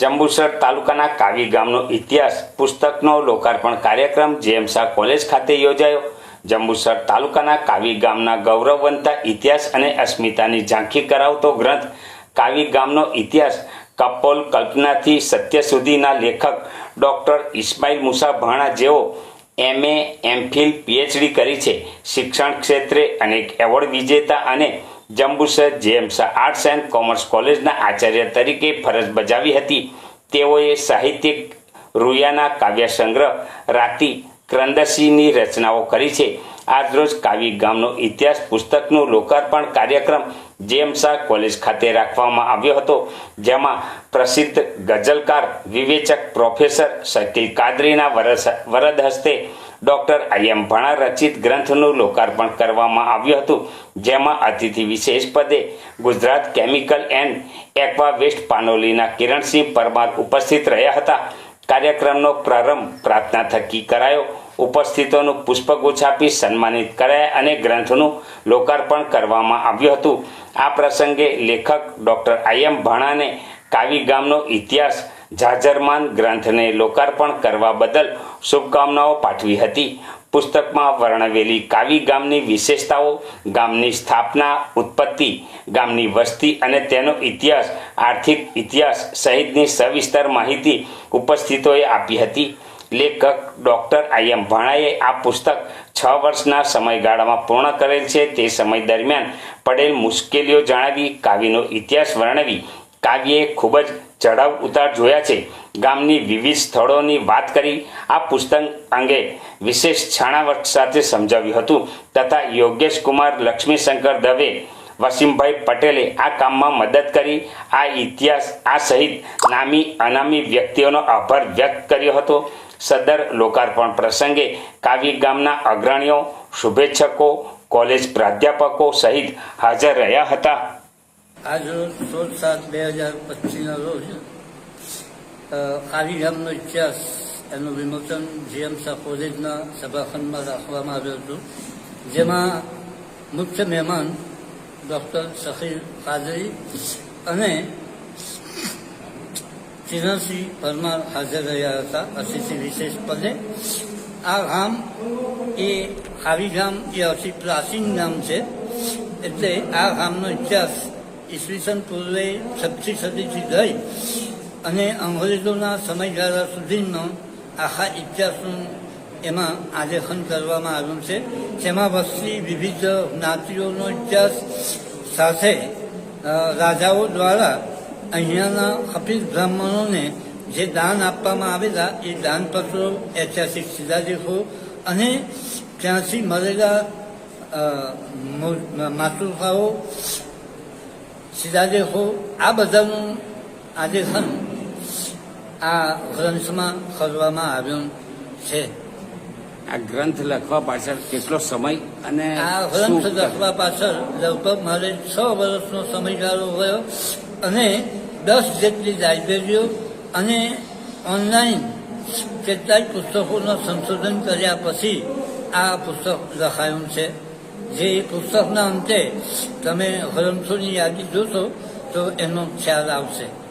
જંબુસર તાલુકાના કાવી ગામનો ઇતિહાસ પુસ્તકનો લોકાર્પણ કાર્યક્રમ જેએમસા કોલેજ ખાતે યોજાયો. જંબુસર તાલુકાના કાવી ગામના ગૌરવવંતા ઇતિહાસ અને અસ્મિતાની ઝાંખી કરાવતો ગ્રંથ કાવી ગામનો ઇતિહાસ કપોલ કલ્પનાથી સત્ય સુધીના લેખક ડૉક્ટર ઇસ્માઇલ મુસા ભાણા જેઓ એમએ એમફિલ પીએચડી કરી છે. શિક્ષણ ક્ષેત્રે અનેક એવોર્ડ વિજેતા અને Jambusar James arts and commerce કોલેજના આચાર્ય તરીકે ફરજ બજાવી હતી. તેઓએ સાહિત્યિક રૂયાના કાવ્ય સંગ્રહ રાતી ક્રંદસીની રચનાઓ કરી છે. આજરોજ કાવી ગામનો ઇતિહાસ પુસ્તકનું લોકાર્પણ કાર્યક્રમ જેમસા કોલેજ ખાતે રાખવામાં આવ્યો હતો, જેમાં પ્રસિદ્ધ ગઝલકાર, વિવેચક પ્રોફેસર શકીલ કાદરીના વરદ હસ્તે ડોક્ટર આઈએમ ભણા રચિત ગ્રંથનું લોકાર્પણ કરવામાં આવ્યું હતું, જેમાં અતિથિ વિશેષ પદે Gujarat chemical and aqua waste પાનોલીના Kiransinh Parmar ઉપસ્થિત રહ્યા હતા. કાર્યક્રમનો પ્રારંભ પ્રાર્થના થકી કરાયો. ઉપસ્થિતોનું પુષ્પગુચ્છ આપી સન્માનિત કરાયા અને ગ્રંથનું લોકાર્પણ કરવામાં આવ્યું હતું. આ પ્રસંગે લેખક ડોક્ટર આઈએમ ભણાને કાવી ગામનો ઇતિહાસ, જાજરમાન ગ્રંથને લોકાર્પણ કરવા બદલ શુભકામનાઓ પાઠવી હતી. પુસ્તકમાં વર્ણવેલી કાવી ગામની વિશેષતાઓ, ગામની સ્થાપના, ઉત્પત્તિ, ગામની વસ્તી અને તેનો ઇતિહાસ, આર્થિક ઇતિહાસ સહિતની સવિસ્તર માહિતી ઉપસ્થિતોએ આપી હતી. લેખક ડોક્ટર આઈ એમ ભાણાએ આ પુસ્તક છ વર્ષના સમયગાળામાં પૂર્ણ કરેલ છે. તે સમય દરમિયાન પડેલ મુશ્કેલીઓ જણાવી કાવ્યનો ઇતિહાસ વર્ણવી કાવ્યએ ખૂબ જ ચઢાવ ઉતાર જોયા છે. ગામની વિવિધ સ્થળોની વાત કરી આ પુસ્તક અંગે વિશેષ છાણાવટ સાથે સમજાવ્યું હતું તથા યોગેશ કુમાર લક્ષ્મીશંકર દવે, વસીમભાઈ પટેલે આ કામમાં મદદ કરી આ ઇતિહાસ, આ સહિત નામી અનામી વ્યક્તિઓનો આભાર વ્યક્ત કર્યો હતો. સદર લોકાર્પણ પ્રસંગે કાવી ગામના અગ્રણીઓ, શુભેચ્છકો, કોલેજ પ્રાધ્યાપકો સહિત હાજર રહ્યા હતા. આજ રોજ સોળ સાત બે હજાર પચીસના રોજ કારીધામનો ઇતિહાસ એનું વિમોચન જીએમસા કોલેજના સભાખંડમાં રાખવામાં આવ્યું હતું, જેમાં મુખ્ય મહેમાન ડૉક્ટર સખીર કાદરી અને ચિરણસિંહ પરમાર હાજર રહ્યા હતા, અતિથિ વિશેષ પદે. આ ગામ એ ખાવી ગામ એ અતિ પ્રાચીન ગામ છે, એટલે આ ગામનો ઇતિહાસ ઈસવીસન પૂર્વે છઠ્ઠી સદીથી લઈ અને અંગ્રેજોના સમયગાળા સુધીનો આખા ઇતિહાસનું એમાં આલેખન કરવામાં આવ્યું છે. જેમાં વસ્તી વિવિધ જ્ઞાતિઓનો ઇતિહાસ સાથે રાજાઓ દ્વારા અહીંયાના કપિલ બ્રાહ્મણોને જે દાન આપવામાં આવેલા એ દાનપત્રો ઐતિહાસિક શિલાલેખો અને ત્યાંથી મળેલા અ, મુ- હો આ બધાનું આલેખન આ ગ્રંથમાં કરવામાં આવ્યું છે. આ ગ્રંથ લખવા પાછળ કેટલો સમય અને આ ગ્રંથ લખવા પાછળ લગભગ મારે છ વર્ષનો સમયગાળો ગયો અને દસ જેટલી લાઇબ્રેરીઓ અને ઓનલાઈન કેટલાય પુસ્તકોનું સંશોધન કર્યા પછી આ પુસ્તક લખાયું છે. જે પુસ્તકના અંતે તમે ગ્રંથોની યાદી જોશો તો એનો ખ્યાલ આવશે.